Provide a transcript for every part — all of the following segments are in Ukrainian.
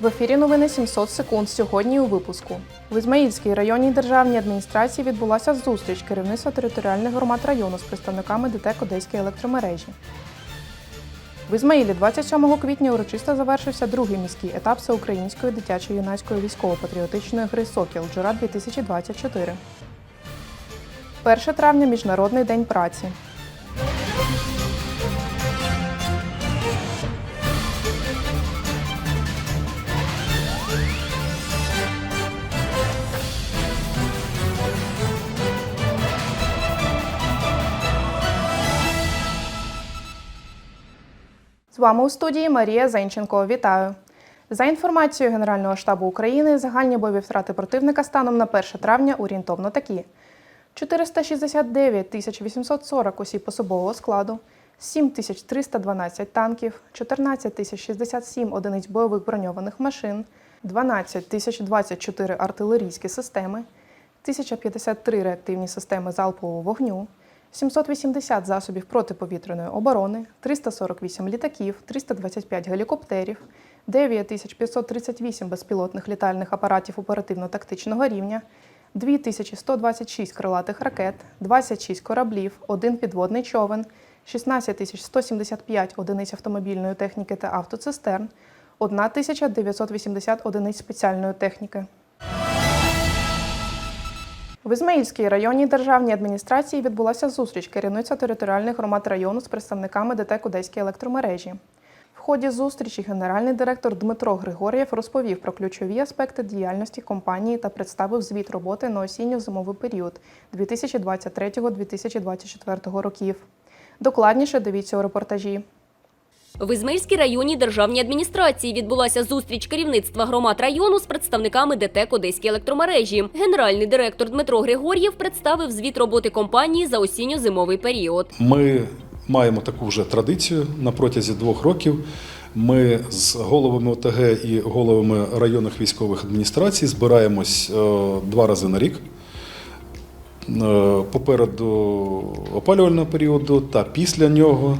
В ефірі новини 700 секунд сьогодні у випуску. В Ізмаїльській районній державній адміністрації відбулася зустріч керівництва територіальних громад району з представниками ДТЕК Одеської електромережі. В Ізмаїлі 27 квітня урочисто завершився другий міський етап всеукраїнської дитячо-юнацької військово-патріотичної гри Сокіл Джура 2024. 1 травня Міжнародний день праці. Вами у студії Марія Зенченко. Вітаю. За інформацією Генерального штабу України, загальні бойові втрати противника станом на 1 травня орієнтовно такі: 469 тисяч 840 осіб особового складу, 7 тисяч 312 танків, 14 тисяч 67 одиниць бойових броньованих машин, 12 тисяч 24 артилерійські системи, 1053 реактивні системи залпового вогню, 780 засобів протиповітряної оборони, 348 літаків, 325 гелікоптерів, 9538 безпілотних літальних апаратів оперативно-тактичного рівня, 2126 крилатих ракет, 26 кораблів, 1 підводний човен, 16175 одиниць автомобільної техніки та автоцистерн, 1980 одиниць спеціальної техніки. В Ізмаїльській районній державній адміністрації відбулася зустріч керівництва територіальних громад району з представниками ДТЕК Одеської електромережі. В ході зустрічі генеральний директор Дмитро Григорєв розповів про ключові аспекти діяльності компанії та представив звіт роботи на осінньо-зимовий період 2023-2024 років. Докладніше дивіться у репортажі. В Ізмаїльській районній державній адміністрації відбулася зустріч керівництва громад району з представниками ДТЕК Одеської електромережі. Генеральний директор Дмитро Григор'єв представив звіт роботи компанії за осінньо-зимовий період. Ми маємо таку вже традицію на протязі двох років. Ми з головами ОТГ і головами районних військових адміністрацій збираємось е, два рази на рік. Е, Попереду опалювального періоду та після нього.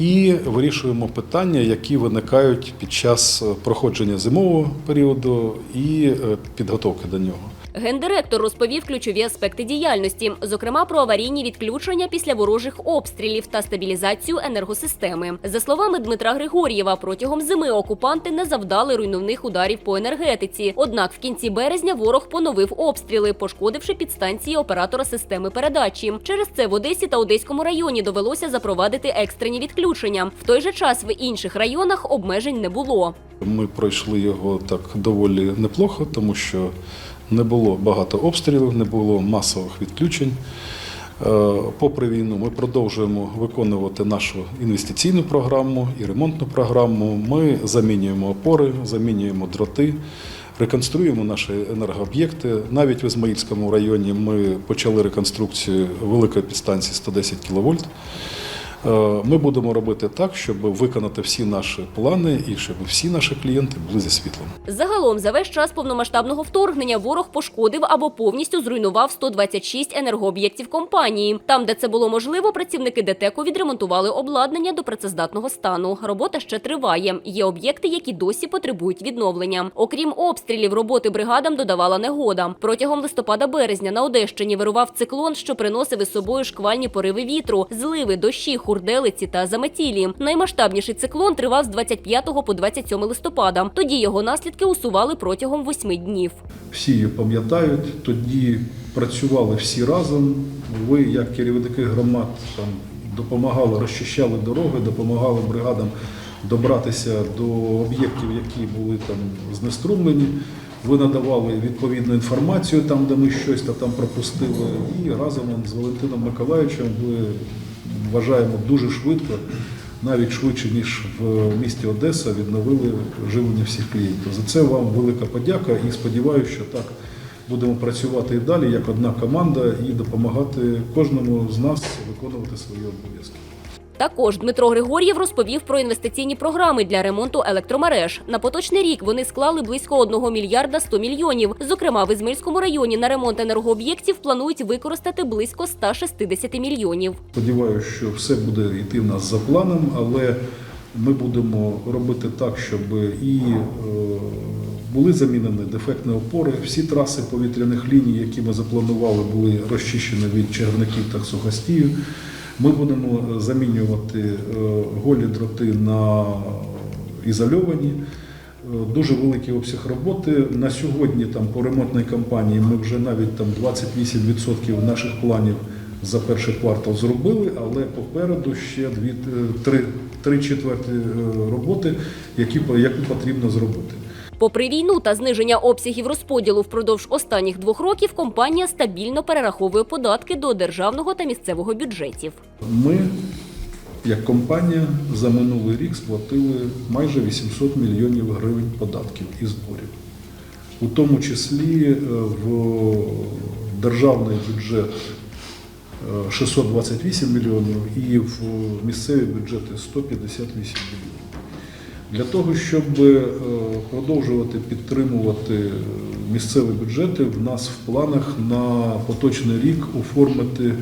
І вирішуємо питання, які виникають під час е, проходження зимового періоду і е, підготовки до нього. Гендиректор розповів ключові аспекти діяльності, зокрема про аварійні відключення після ворожих обстрілів та стабілізацію енергосистеми. За словами Дмитра Григор'єва, протягом зими окупанти не завдали руйнівних ударів по енергетиці. Однак в кінці березня ворог поновив обстріли, пошкодивши підстанції оператора системи передачі. Через це в Одесі та Одеському районі довелося запровадити екстрені відключення. В той же час в інших районах обмежень не було. Ми пройшли його так доволі неплохо, тому що не було багато обстрілів, не було масових відключень. Е, Попри війну, ми продовжуємо виконувати нашу інвестиційну програму і ремонтну програму. Ми замінюємо опори, замінюємо дроти, реконструюємо наші енергооб'єкти. Навіть в Ізмаїльському районі ми почали реконструкцію великої підстанції 110 кВт. Е, Ми будемо робити так, щоб виконати всі наші плани і щоб всі наші клієнти були зі світлом. Загалом за весь час повномасштабного вторгнення ворог пошкодив або повністю зруйнував 126 енергооб'єктів компанії. Там, де це було можливо, працівники ДТЕКу відремонтували обладнання до працездатного стану. Робота ще триває. Є об'єкти, які досі потребують відновлення. Окрім обстрілів, роботи бригадам додавала негода. Протягом листопада-березня на Одещині вирував циклон, що приносив із собою шквальні пориви вітру, зливи, дощі, хурделиці та заметілі. Наймасштабніший циклон тривав з 25 по 27 листопада. Тоді його наслідки усували протягом восьми днів. Всі її пам'ятають. Тоді працювали всі разом. Ви, як керівники громад, там допомагали, розчищали дороги, допомагали бригадам добратися до об'єктів, які були там знеструмлені. Ви надавали відповідну інформацію там, де ми щось та там пропустили. І разом з Валентином Миколаївичем ви вважаємо дуже швидко, навіть швидше ніж в місті Одеса, відновили живлення всіх клієнтів. За це вам велика подяка і сподіваюся, що так будемо працювати і далі як одна команда і допомагати кожному з нас виконувати свої обов'язки. Також Дмитро Григор'єв розповів про інвестиційні програми для ремонту електромереж. На поточний рік вони склали близько 1 мільярда 100 мільйонів. Зокрема, в Ізмельському районі на ремонт енергооб'єктів планують використати близько 160 мільйонів. Сподіваюся, що все буде йти в нас за планом, але Ми будемо робити так, щоб і е, були замінені дефектні опори. Всі траси повітряних ліній, які ми запланували, були розчищені від чагарників та сухостію. Ми будемо замінювати е, голі дроти на ізольовані. Е, Дуже великий обсяг роботи. На сьогодні там по ремонтній кампанії ми вже навіть там 28% наших планів за перший квартал зробили, але попереду ще дві, е, три, три четверті е, роботи, які, яку потрібно зробити. Попри війну та зниження обсягів розподілу впродовж останніх двох років, компанія стабільно перераховує податки до державного та місцевого бюджетів. Ми, як компанія, за минулий рік сплатили майже 800 мільйонів гривень податків і зборів. У тому числі е, в державний бюджет е, 628 мільйонів і в місцеві бюджети 158 мільйонів. Для того, щоб е, продовжувати підтримувати місцеві бюджети, в нас в планах на поточний рік оформити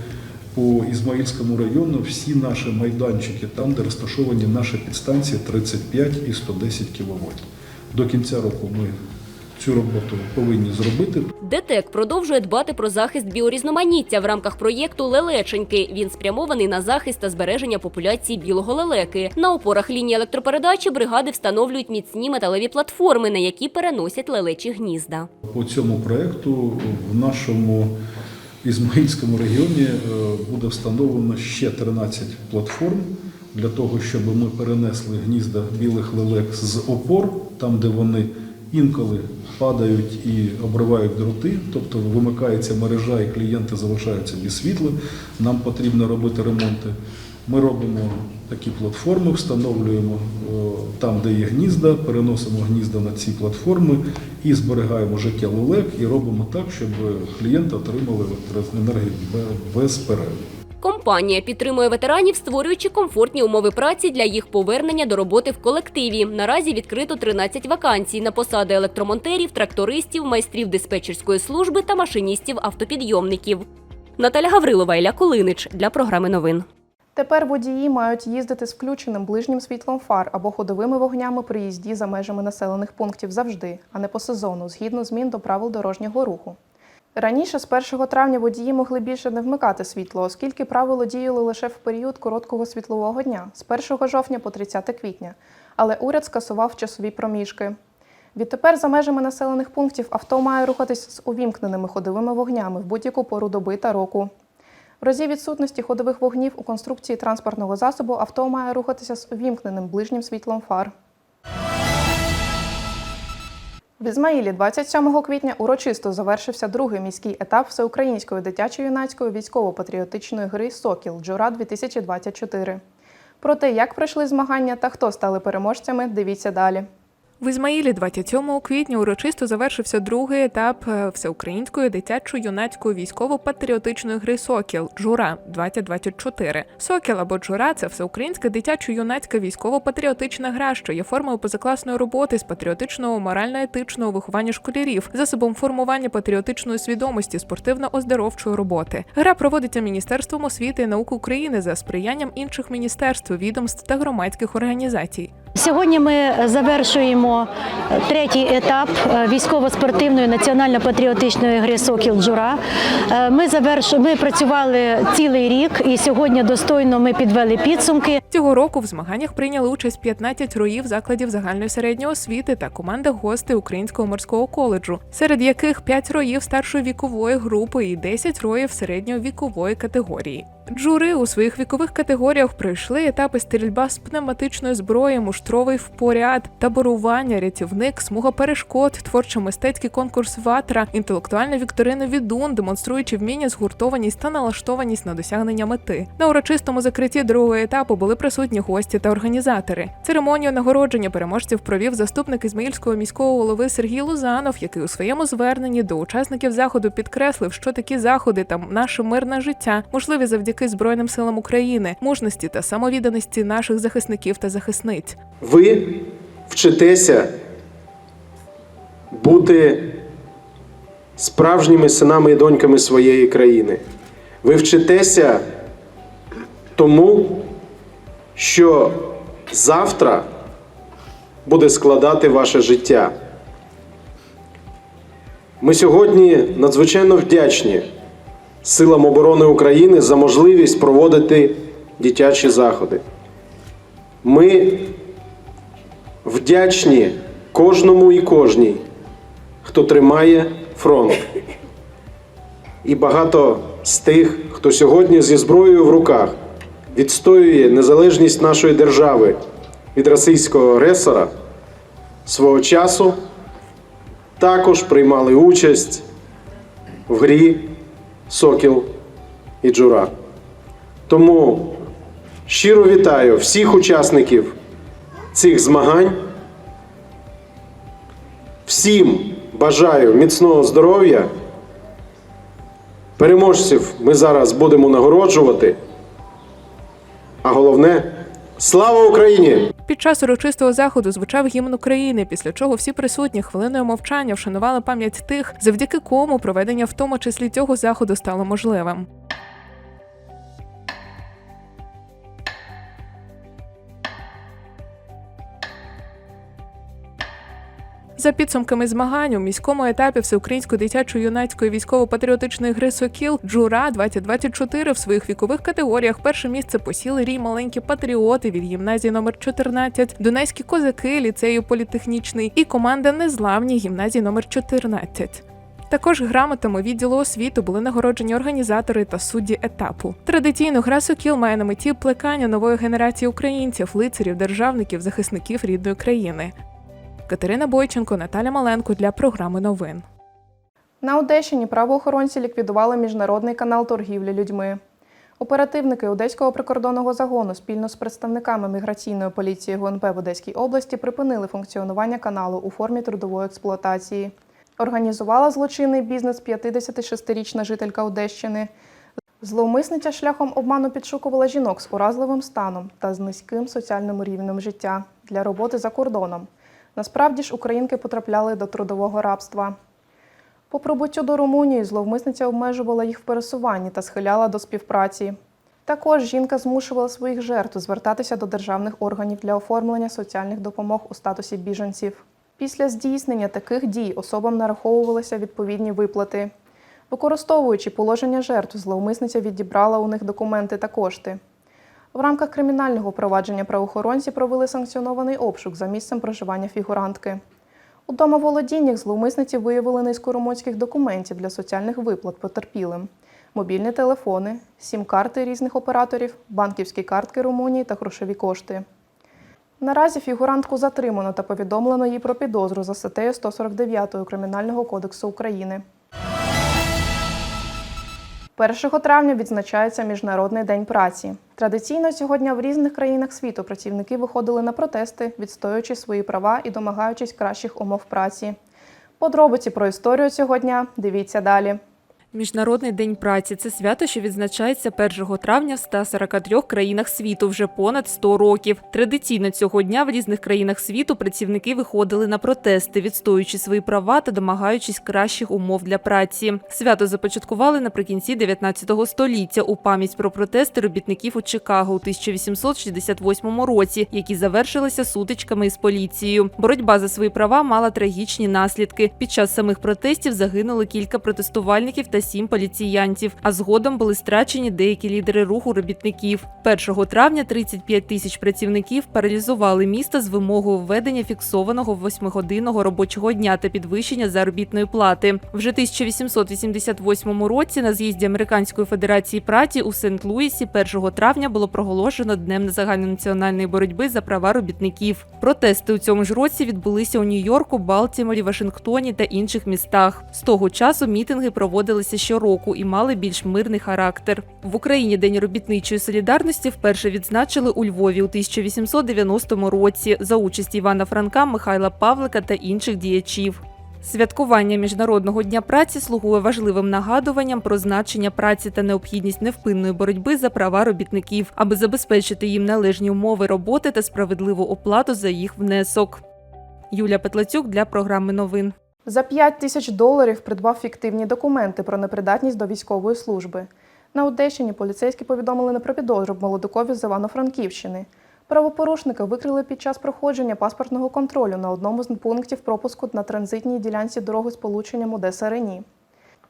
по Ізмаїльському району всі наші майданчики, там, де розташовані наші підстанції 35 і 110 кВт. До кінця року ми цю роботу повинні зробити. ДТЕК продовжує дбати про захист біорізноманіття в рамках проєкту Лелеченьки. Він спрямований на захист та збереження популяції білого лелеки. На опорах лінії електропередачі бригади встановлюють міцні металеві платформи, на які переносять лелечі гнізда. По цьому проєкту в нашому Ізмаїльському регіоні е, буде встановлено ще 13 платформ для того, щоб ми перенесли гнізда білих лелек з опор, там, де вони інколи падають і обривають дроти, тобто вимикається мережа і клієнти залишаються без світла. Нам потрібно робити ремонти. Ми робимо такі платформи, встановлюємо е, там, де є гнізда, переносимо гнізда на ці платформи і зберігаємо життя лелек і робимо так, щоб клієнти отримали електроенергію бе- без перерв. Компанія підтримує ветеранів, створюючи комфортні умови праці для їх повернення до роботи в колективі. Наразі відкрито 13 вакансій на посади електромонтерів, трактористів, майстрів диспетчерської служби та машиністів автопідйомників. Наталя Гаврилова, Ілля Кулинич для програми новин. Тепер водії мають їздити з включеним ближнім світлом фар або ходовими вогнями при їзді за межами населених пунктів завжди, а не по сезону, згідно змін до правил дорожнього руху. Раніше, з 1 травня, водії могли більше не вмикати світло, оскільки правило діяли лише в період короткого світлового дня з 1 жовтня по 30 квітня, але уряд скасував часові проміжки. Відтепер за межами населених пунктів авто має рухатись з увімкненими ходовими вогнями в будь-яку пору доби та року. В разі відсутності ходових вогнів у конструкції транспортного засобу авто має рухатися з увімкненим ближнім світлом фар. В Ізмаїлі 27 квітня урочисто завершився другий міський етап всеукраїнської дитячо-юнацької військово-патріотичної гри Сокіл Джура 2024. Про те, як пройшли змагання та хто стали переможцями, дивіться далі. В Ізмаїлі 27 квітня урочисто завершився другий етап е, всеукраїнської дитячо-юнацької військово-патріотичної гри Сокіл Джура 2024 Сокіл або Джура це всеукраїнська дитячо-юнацька військово-патріотична гра, що є формою позакласної роботи з патріотичного морально-етичного виховання школярів, засобом формування патріотичної свідомості, спортивно-оздоровчої роботи. Гра проводиться Міністерством освіти і науки України за сприянням інших міністерств, відомств та громадських організацій. Сьогодні ми завершуємо третій етап е, військово-спортивної національно-патріотичної гри Сокіл Джура. Е, Ми завершу... ми працювали цілий рік, і сьогодні достойно ми підвели підсумки. Цього року в змаганнях прийняли участь 15 роїв закладів загальної середньої освіти та команда гостей Українського морського коледжу, серед яких 5 роїв старшої вікової групи і 10 роїв середньої вікової категорії. Джури у своїх вікових категоріях пройшли етапи стрільба з пневматичної зброї, муштровий впоряд, таборування, рятівник, смуга перешкод, творчо-мистецький конкурс ватра, інтелектуальна вікторина відун, демонструючи вміння, згуртованість та налаштованість на досягнення мети. На урочистому закритті другого етапу були присутні гості та організатори. Церемонію нагородження переможців провів заступник Ізмаїльського міського голови Сергій Лузанов, який у своєму зверненні до учасників заходу підкреслив, що такі заходи та наше мирне життя можливі завдяки Збройним силам України, мужності та самовідданості наших захисників та захисниць. Ви вчитеся бути справжніми синами і доньками своєї країни. Ви вчитеся тому, що завтра буде складати ваше життя. Ми сьогодні надзвичайно вдячні силам оборони України за можливість проводити дитячі заходи. Ми вдячні кожному і кожній, хто тримає фронт. І багато з тих, хто сьогодні зі зброєю в руках відстоює незалежність нашої держави від російського агресора, свого часу також приймали участь в грі Сокіл і Джура. Тому щиро вітаю всіх учасників цих змагань. Всім бажаю міцного здоров'я. Переможців ми зараз будемо нагороджувати. А головне слава Україні! Під час урочистого заходу звучав гімн України, після чого всі присутні хвилиною мовчання вшанували пам'ять тих, завдяки кому проведення в тому числі цього заходу стало можливим. За підсумками змагань у міському етапі всеукраїнської дитячо-юнацької військово-патріотичної гри Сокіл Джура 2024 в своїх вікових категоріях перше місце посіли рій маленькі патріоти від гімназії номер 14, Донецькі козаки, ліцею політехнічний і команда Незламні гімназії номер 14. Також грамотами відділу освіти були нагороджені організатори та судді етапу. Традиційно гра Сокіл має на меті плекання нової генерації українців, лицарів, державників, захисників рідної країни. Катерина Бойченко, Наталя Маленко для програми новин. На Одещині правоохоронці ліквідували міжнародний канал торгівлі людьми. Оперативники Одеського прикордонного загону спільно з представниками міграційної поліції ГУНП в Одеській області припинили функціонування каналу у формі трудової експлуатації. Організувала злочинний бізнес 56-річна жителька Одещини. Зловмисниця шляхом обману підшукувала жінок з уразливим станом та з низьким соціальним рівнем життя для роботи за кордоном. Насправді ж українки потрапляли до трудового рабства. По прибуттю до Румунії зловмисниця обмежувала їх в пересуванні та схиляла до співпраці. Також жінка змушувала своїх жертв звертатися до державних органів для оформлення соціальних допомог у статусі біженців. Після здійснення таких дій особам нараховувалися відповідні виплати. Використовуючи положення жертв, зловмисниця відібрала у них документи та кошти. В рамках кримінального провадження правоохоронці провели санкціонований обшук за місцем проживання фігурантки. У домоволодіннях зловмисниці виявили низку румунських документів для соціальних виплат потерпілим, мобільні телефони, сім-карти різних операторів, банківські картки Румунії та грошові кошти. Наразі фігурантку затримано та повідомлено їй про підозру за статтею 149 Кримінального кодексу України. 1 травня відзначається Міжнародний день праці. Традиційно сьогодні в різних країнах світу працівники виходили на протести, відстоюючи свої права і домагаючись кращих умов праці. Подробиці про історію цього дня дивіться далі. Міжнародний день праці це свято, що відзначається 1 травня в 143 країнах світу вже понад 100 років. Традиційно цього дня в різних країнах світу працівники виходили на протести, відстоюючи свої права та домагаючись кращих умов для праці. Свято започаткували наприкінці 19 століття у пам'ять про протести робітників у Чикаго у 1868 році, які завершилися сутичками із поліцією. Боротьба за свої права мала трагічні наслідки. Під час самих протестів загинули кілька протестувальників та сім поліціянтів. А згодом були страчені деякі лідери руху робітників. 1 травня 35 тисяч працівників паралізували місто з вимогою введення фіксованого восьмигодинного робочого дня та підвищення заробітної плати. Вже 1888 році на з'їзді Американської федерації праці у Сент-Луісі 1 травня було проголошено днем загальнонаціональної боротьби за права робітників. Протести у цьому ж році відбулися у Нью-Йорку, Балтіморі, Вашингтоні та інших містах. З того часу мітинги проводилися щороку і мали більш мирний характер. В Україні День робітничої солідарності вперше відзначили у Львові у 1890 році за участі Івана Франка, Михайла Павлика та інших діячів. Святкування Міжнародного дня праці слугує важливим нагадуванням про значення праці та необхідність невпинної боротьби за права робітників, аби забезпечити їм належні умови роботи та справедливу оплату за їх внесок. Юля Петлацюк для програми новин. За 5 тисяч доларів придбав фіктивні документи про непридатність до військової служби. На Одещині поліцейські повідомили не про підозру молодикові з Івано-Франківщини. Правопорушника викрили під час проходження паспортного контролю на одному з пунктів пропуску на транзитній ділянці дороги з полученням Одеса Рені.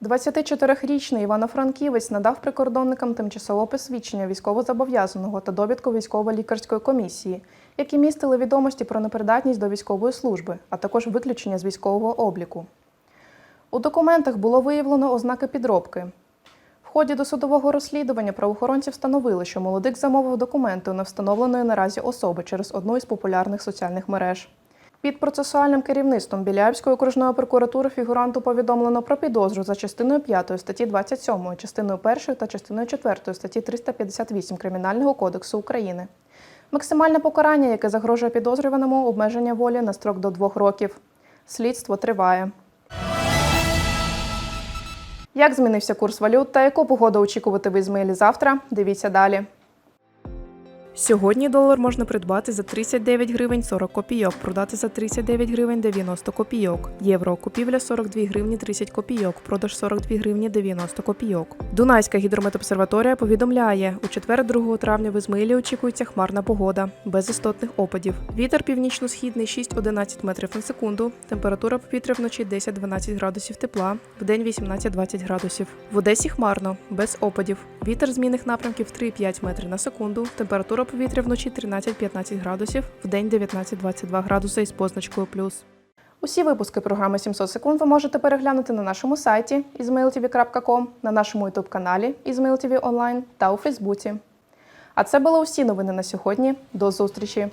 24-річний Івано-Франківець надав прикордонникам тимчасове посвідчення військовозобов'язаного та довідку військово-лікарської комісії, які містили відомості про непридатність до військової служби, а також виключення з військового обліку. У документах було виявлено ознаки підробки. В ході досудового розслідування правоохоронці встановили, що молодик замовив документи у невстановленої наразі особи через одну із популярних соціальних мереж. Під процесуальним керівництвом Біляївської окружної прокуратури фігуранту повідомлено про підозру за частиною 5 статті 27, частиною 1 та частиною 4 статті 358 Кримінального кодексу України. Максимальне покарання, яке загрожує підозрюваному, обмеження волі на строк до двох років. Слідство триває. Як змінився курс валют та яку погоду очікувати в Ізмаїлі завтра? Дивіться далі. Сьогодні долар можна придбати за 39 гривень 40 копійок, продати за 39 гривень 90 копійок. Євро купівля 42 гривні 30 копійок, продаж 42 гривні 90 копійок. Дунайська гідрометобсерваторія повідомляє, у четвер 2 травня в Ізмаїлі очікується хмарна погода, без істотних опадів. Вітер північно-східний 6-11 метрів на секунду, температура повітря вночі 10-12 градусів тепла, вдень 18-20 градусів. В Одесі хмарно, без опадів. Вітер змінних напрямків 3-5 метрів на секунду, температура повітря вночі 13-15 градусів, вдень 19-22 градуси із позначкою плюс. Усі випуски програми 700 секунд ви можете переглянути на нашому сайті izmailtv.com, на нашому youtube каналі IzmailTV Online та у Фейсбуці. А це були усі новини на сьогодні. До зустрічі!